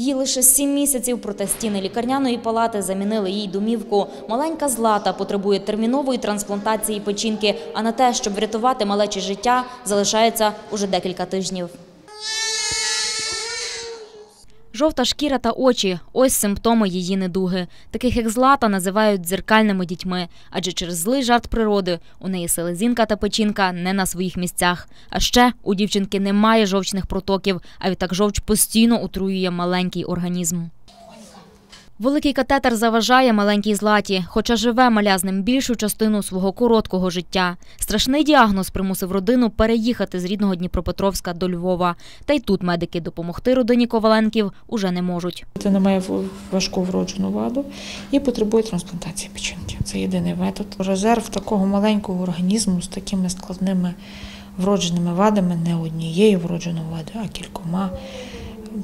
Їй лише сім місяців, проте стіни лікарняної палати замінили їй домівку. Маленька Злата потребує термінової трансплантації печінки, а на те, щоб врятувати малече життя, залишається уже декілька тижнів. Жовта шкіра та очі – ось симптоми її недуги. Таких як Злата називають дзеркальними дітьми, адже через злий жарт природи у неї селезінка та печінка не на своїх місцях. А ще у дівчинки немає жовчних протоків, а відтак жовч постійно отруює маленький організм. Великий катетер заважає маленькій златі, хоча живе маля з ним більшу частину свого короткого життя. Страшний діагноз примусив родину переїхати з рідного Дніпропетровська до Львова. Та й тут медики допомогти родині Коваленків уже не можуть. Дитина має важку вроджену ваду і потребує трансплантації печінки. Це єдиний метод. Резерв такого маленького організму з такими складними вродженими вадами, не однією вродженою вадою, а кількома.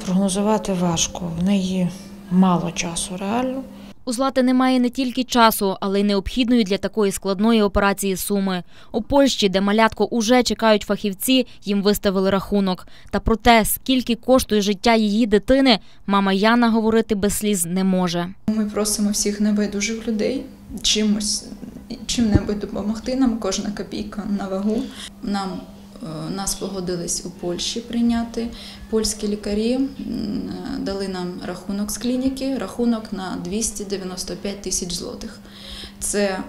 Прогнозувати важко. В неї мало часу реально. У Злати немає не тільки часу, але й необхідної для такої складної операції суми. У Польщі, де малятко уже чекають фахівці, їм виставили рахунок. Та про те, скільки коштує життя її дитини, мама Яна говорити без сліз не може. Ми просимо всіх небайдужих людей чимось, чим-небудь допомогти нам. Кожна копійка на вагу. Нам нас погодились у Польщі прийняти. Польські лікарі е, дали нам рахунок з клініки, рахунок на 295 тисяч злотих. Це е,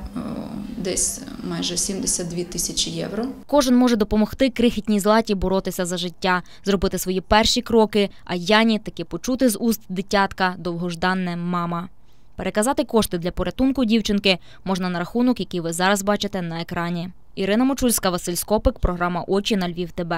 десь майже 72 тисячі євро. Кожен може допомогти крихітній златі боротися за життя, зробити свої перші кроки, а Яні таки почути з уст дитятка довгожданне мама. Переказати кошти для порятунку дівчинки можна на рахунок, який ви зараз бачите на екрані. Ірина Мочульська, Василь Скопик, програма Очі на Львів. ТБ.